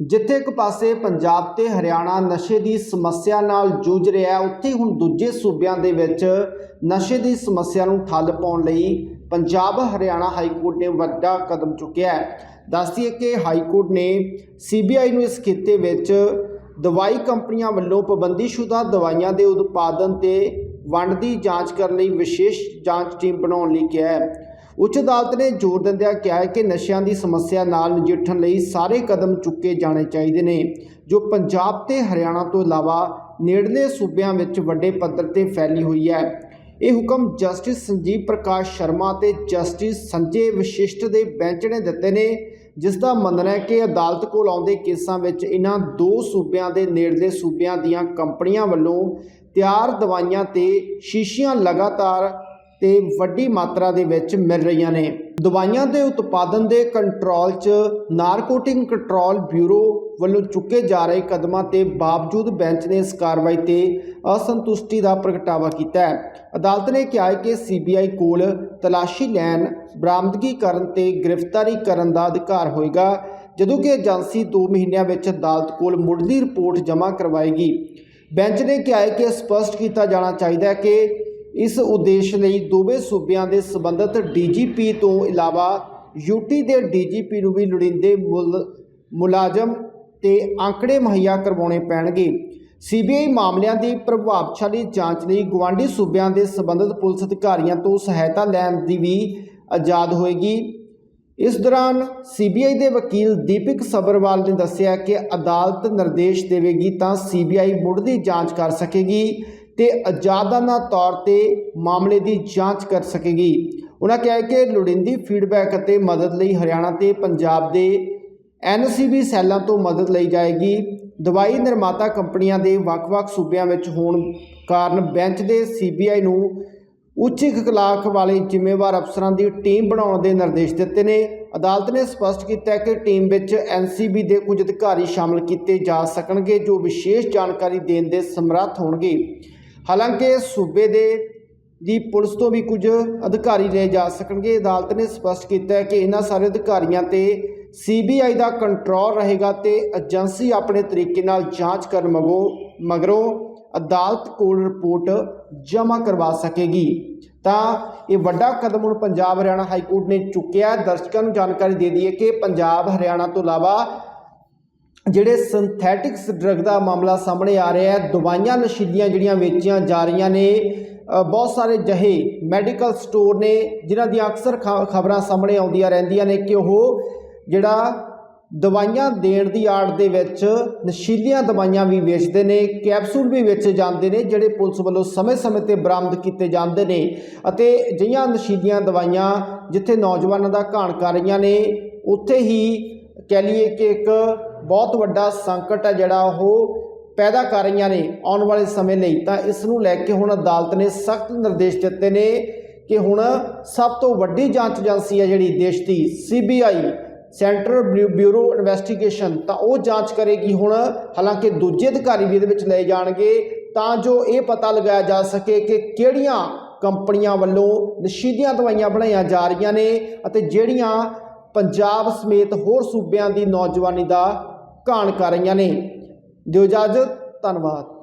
ਜਿੱਥੇ ਇੱਕ ਪਾਸੇ ਪੰਜਾਬ ਤੇ ਹਰਿਆਣਾ ਨਸ਼ੇ ਦੀ ਸਮੱਸਿਆ ਨਾਲ ਜੂਝ ਰਿਹਾ ਹੈ, ਉੱਥੇ ਹੁਣ ਦੂਜੇ ਸੂਬਿਆਂ ਦੇ ਵਿੱਚ ਨਸ਼ੇ ਦੀ ਸਮੱਸਿਆ ਨੂੰ ਠੱਲ ਪਾਉਣ ਲਈ ਪੰਜਾਬ ਹਰਿਆਣਾ ਹਾਈ ਕੋਰਟ ਨੇ ਵੱਡਾ ਕਦਮ ਚੁੱਕਿਆ ਹੈ। ਦੱਸਦੀਏ ਕਿ ਹਾਈ ਕੋਰਟ ਨੇ ਸੀਬੀਆਈ ਨੂੰ ਇਸ ਖਿੱਤੇ ਵਿੱਚ ਦਵਾਈ ਕੰਪਨੀਆਂ ਵੱਲੋਂ ਪਾਬੰਦੀਸ਼ੁਦਾ ਦਵਾਈਆਂ ਦੇ ਉਤਪਾਦਨ ਤੇ ਵੰਡ ਦੀ ਜਾਂਚ ਕਰਨ ਲਈ ਵਿਸ਼ੇਸ਼ ਜਾਂਚ ਟੀਮ ਬਣਾਉਣ ਲਈ ਕਿਹਾ ਹੈ। ਉੱਚ ਅਦਾਲਤ ਨੇ ਜ਼ੋਰ ਦਿੰਦਿਆਂ ਕਿਹਾ ਹੈ ਕਿ ਨਸ਼ਿਆਂ ਦੀ ਸਮੱਸਿਆ ਨਾਲ ਨਜਿੱਠਣ ਲਈ ਸਾਰੇ ਕਦਮ ਚੁੱਕੇ ਜਾਣੇ ਚਾਹੀਦੇ ਨੇ, ਜੋ ਪੰਜਾਬ ਤੇ ਹਰਿਆਣਾ ਤੋਂ ਇਲਾਵਾ ਨੇੜਲੇ ਸੂਬਿਆਂ ਵਿੱਚ ਵੱਡੇ ਪੱਧਰ ਤੇ ਫੈਲੀ ਹੋਈ ਹੈ। ਇਹ ਹੁਕਮ ਜਸਟਿਸ ਸੰਜੀਵ ਪ੍ਰਕਾਸ਼ ਸ਼ਰਮਾ ਤੇ ਜਸਟਿਸ ਸੰਜੇ ਵਿਸ਼ਿਸ਼ਟ ਦੇ ਬੈਂਚ ਨੇ ਦਿੱਤੇ ਨੇ, ਜਿਸ ਦਾ ਮੰਨਣਾ ਹੈ ਕਿ ਅਦਾਲਤ ਕੋਲ ਆਉਂਦੇ ਕੇਸਾਂ ਵਿੱਚ ਇਹਨਾਂ ਦੋ ਸੂਬਿਆਂ ਦੇ ਨੇੜਲੇ ਸੂਬਿਆਂ ਦੀਆਂ ਕੰਪਨੀਆਂ ਵੱਲੋਂ ਤਿਆਰ ਦਵਾਈਆਂ ਤੇ ਸ਼ੀਸ਼ੀਆਂ ਲਗਾਤਾਰ ਤੇ ਵੱਡੀ ਮਾਤਰਾ ਦੇ ਵਿੱਚ ਮਿਲ ਰਹੀਆਂ ਨੇ। ਦਵਾਈਆਂ ਦੇ ਉਤਪਾਦਨ ਦੇ ਕੰਟਰੋਲ 'ਚ ਨਾਰਕੋਟਿਕ ਕੰਟਰੋਲ ਬਿਊਰੋ ਵੱਲੋਂ ਚੁੱਕੇ ਜਾ ਰਹੇ ਕਦਮਾਂ ਤੇ ਬਾਵਜੂਦ ਬੈਂਚ ਨੇ ਇਸ ਕਾਰਵਾਈ ਤੇ ਅਸੰਤੁਸ਼ਟੀ ਦਾ ਪ੍ਰਗਟਾਵਾ ਕੀਤਾ ਹੈ। ਅਦਾਲਤ ਨੇ ਕਿਹਾ ਹੈ ਕਿ ਸੀਬੀਆਈ ਕੋਲ ਤਲਾਸ਼ੀ ਲੈਣ, ਬਰਾਮਦਗੀ ਕਰਨ ਤੇ ਗ੍ਰਿਫਤਾਰੀ ਕਰਨ ਦਾ ਅਧਿਕਾਰ ਹੋਏਗਾ, ਜਦੋਂ ਕਿ ਏਜੰਸੀ 2 ਮਹੀਨਿਆਂ ਵਿੱਚ ਅਦਾਲਤ ਕੋਲ ਮੁੱਢਲੀ ਰਿਪੋਰਟ ਜਮ੍ਹਾਂ ਕਰਵਾਏਗੀ। ਬੈਂਚ ਨੇ ਕਿਹਾ ਹੈ ਕਿ ਸਪਸ਼ਟ ਕੀਤਾ ਜਾਣਾ ਚਾਹੀਦਾ ਹੈ ਕਿ ਇਸ ਉਦੇਸ਼ ਲਈ ਦੋਵੇਂ ਸੂਬਿਆਂ ਦੇ ਸੰਬੰਧਿਤ ਡੀਜੀਪੀ ਤੋਂ ਇਲਾਵਾ ਯੂਟੀ ਦੇ ਡੀਜੀਪੀ ਨੂੰ ਵੀ ਲੋੜੀਂਦੇ ਮੁਲ- ਮੁਲਾਜ਼ਮ ਤੇ ਆંકੜੇ ਮੁਹੱਈਆ ਕਰਵਾਉਣੇ ਪੈਣਗੇ। ਸੀਬੀਆਈ ਮਾਮਲਿਆਂ ਦੀ ਪ੍ਰਭਾਵਸ਼ਾਲੀ ਜਾਂਚ ਲਈ ਗਵਾਂਢੀ ਸੂਬਿਆਂ ਦੇ ਸੰਬੰਧਿਤ ਪੁਲਿਸ ਅਧਿਕਾਰੀਆਂ ਤੋਂ ਸਹਾਇਤਾ ਲੈਣ ਦੀ ਵੀ ਆਜ਼ਾਦ ਹੋਏਗੀ। ਇਸ ਦੌਰਾਨ ਸੀਬੀਆਈ ਦੇ ਵਕੀਲ ਦੀਪਕ ਸਬਰਵਾਲ ਨੇ ਦੱਸਿਆ ਕਿ ਅਦਾਲਤ ਨਿਰਦੇਸ਼ ਦੇਵੇਗੀ ਤਾਂ ਸੀਬੀਆਈ ਮੁੱਢ ਦੀ ਜਾਂਚ ਕਰ ਸਕੇਗੀ। ਤੇ ਆਜ਼ਾਦਾਨਾ ਤੌਰ ਤੇ ਮਾਮਲੇ ਦੀ ਜਾਂਚ ਕਰ ਸਕੇਗੀ। ਉਹਨਾਂ ਕਿਹਾ ਕਿ ਲੋੜੀਂਦੀ ਫੀਡਬੈਕ ਅਤੇ ਮਦਦ ਲਈ ਹਰਿਆਣਾ ਤੇ ਪੰਜਾਬ ਦੇ ਐਨਸੀਬੀ ਸੈੱਲਾਂ ਤੋਂ ਮਦਦ ਲਈ ਜਾਏਗੀ। ਦਵਾਈ ਨਿਰਮਾਤਾ ਕੰਪਨੀਆਂ ਦੇ ਵੱਖ-ਵੱਖ ਸੂਬਿਆਂ ਵਿੱਚ ਹੋਣ ਕਾਰਨ ਬੈਂਚ ਦੇ ਸੀਬੀਆਈ ਨੂੰ ਉੱਚ ਖਲਾਕ ਵਾਲੇ ਜ਼ਿੰਮੇਵਾਰ ਅਫਸਰਾਂ ਦੀ ਟੀਮ ਬਣਾਉਣ ਦੇ ਨਿਰਦੇਸ਼ ਦਿੱਤੇ ਨੇ। ਅਦਾਲਤ ਨੇ ਸਪਸ਼ਟ ਕੀਤਾ ਕਿ ਟੀਮ ਵਿੱਚ ਐਨਸੀਬੀ ਦੇ ਕੁਝ ਅਧਿਕਾਰੀ ਸ਼ਾਮਲ ਕੀਤੇ ਜਾ ਸਕਣਗੇ, ਜੋ ਵਿਸ਼ੇਸ਼ ਜਾਣਕਾਰੀ ਦੇਣ ਦੇ ਸਮਰੱਥ ਹੋਣਗੇ। ਹਾਲਾਂਕਿ ਸੂਬੇ ਦੇ ਦੀ ਪੁਲਿਸ ਤੋਂ ਵੀ ਕੁਝ ਅਧਿਕਾਰੀ ਲਏ ਜਾ ਸਕਣਗੇ। ਅਦਾਲਤ ਨੇ ਸਪਸ਼ਟ ਕੀਤਾ ਹੈ ਕਿ ਇਹਨਾਂ ਸਾਰੇ ਅਧਿਕਾਰੀਆਂ ਤੇ ਸੀਬੀਆਈ ਦਾ ਕੰਟਰੋਲ ਰਹੇਗਾ ਤੇ ਏਜੰਸੀ ਆਪਣੇ ਤਰੀਕੇ ਨਾਲ ਜਾਂਚ ਕਰਨ ਮਗਰੋਂ ਮਗਰੋਂ ਅਦਾਲਤ ਕੋਲ ਰਿਪੋਰਟ ਜਮ੍ਹਾਂ ਕਰਵਾ ਸਕੇਗੀ। ਤਾਂ ਇਹ ਵੱਡਾ ਕਦਮ ਹੁਣ ਪੰਜਾਬ ਹਰਿਆਣਾ ਹਾਈ ਕੋਰਟ ਨੇ ਚੁੱਕਿਆ ਦਰਸ਼ਕਾਂ ਨੂੰ ਜਾਣਕਾਰੀ ਦੇ ਦਈਏ ਕਿ ਪੰਜਾਬ ਹਰਿਆਣਾ ਤੋਂ ਇਲਾਵਾ ਜਿਹੜੇ ਸਿੰਥੈਟਿਕਸ ਡਰਗ ਦਾ ਮਾਮਲਾ ਸਾਹਮਣੇ ਆ ਰਿਹਾ ਹੈ, ਦਵਾਈਆਂ ਨਸ਼ੀਲੀਆਂ ਜਿਹੜੀਆਂ ਵੇਚੀਆਂ ਜਾ ਰਹੀਆਂ ਨੇ ਬਹੁਤ ਸਾਰੇ ਜਹੇ ਮੈਡੀਕਲ ਸਟੋਰ ਨੇ, ਜਿਨ੍ਹਾਂ ਦੀਆਂ ਅਕਸਰ ਖਬਰਾਂ ਸਾਹਮਣੇ ਆਉਂਦੀਆਂ ਰਹਿੰਦੀਆਂ ਨੇ ਕਿ ਉਹ ਜਿਹੜਾ ਦਵਾਈਆਂ ਦੇਣ ਦੀ ਆੜ ਦੇ ਵਿੱਚ ਨਸ਼ੀਲੀਆਂ ਦਵਾਈਆਂ ਵੀ ਵੇਚਦੇ ਨੇ ਕੈਪਸੂਲ ਵੀ ਵੇਚੇ ਜਾਂਦੇ ਨੇ, ਜਿਹੜੇ ਪੁਲਿਸ ਵੱਲੋਂ ਸਮੇਂ-ਸਮੇਂ ਤੇ ਬਰਾਮਦ ਕੀਤੇ ਜਾਂਦੇ ਨੇ ਅਤੇ ਜਿਹੀਆਂ ਨਸ਼ੀਲੀਆਂ ਦਵਾਈਆਂ ਜਿੱਥੇ ਨੌਜਵਾਨਾਂ ਦਾ ਘਾਣ ਕਰ ਰਹੀਆਂ ਨੇ, ਉੱਥੇ ਹੀ ਕਹਿ ਲਈਏ ਕਿ ਇੱਕ ਬਹੁਤ ਵੱਡਾ ਸੰਕਟ ਹੈ ਜਿਹੜਾ ਉਹ ਪੈਦਾ ਕਰ ਰਹੀਆਂ ਨੇ ਆਉਣ ਵਾਲੇ ਸਮੇਂ ਲਈ। ਤਾਂ ਇਸ ਨੂੰ ਲੈ ਕੇ ਹੁਣ ਅਦਾਲਤ ਨੇ ਸਖਤ ਨਿਰਦੇਸ਼ ਦਿੱਤੇ ਨੇ ਕਿ ਹੁਣ ਸਭ ਤੋਂ ਵੱਡੀ ਜਾਂਚ ਏਜੰਸੀ ਹੈ ਜਿਹੜੀ ਦੇਸ਼ ਦੀ CBI central bu- bureau investigation. ਤਾਂ ਉਹ ਜਾਂਚ ਕਰੇਗੀ ਹੁਣ। ਹਾਲਾਂਕਿ ਦੂਜੇ ਅਧਿਕਾਰੀ ਵੀ ਇਹਦੇ ਵਿੱਚ ਲਏ ਜਾਣਗੇ। ਤਾਂ ਜੋ ਇਹ ਪਤਾ ਲਗਾਇਆ ਜਾ ਸਕੇ ਕਿ ਕਿਹੜੀਆਂ ਕੰਪਨੀਆਂ ਵੱਲੋਂ ਨਸ਼ੀਲੀਆਂ ਦਵਾਈਆਂ ਬਣਾਈਆਂ ਜਾ ਰਹੀਆਂ ਨੇ ਅਤੇ ਜਿਹੜੀਆਂ ਪੰਜਾਬ ਸਮੇਤ ਹੋਰ ਸੂਬਿਆਂ ਦੀ ਨੌਜਵਾਨੀ ਦਾ ਘਾਣ ਕਰ ਰਹੀਆਂ ਨੇ। ਦਿਓ ਇਜਾਜ਼ਤ ਧੰਨਵਾਦ।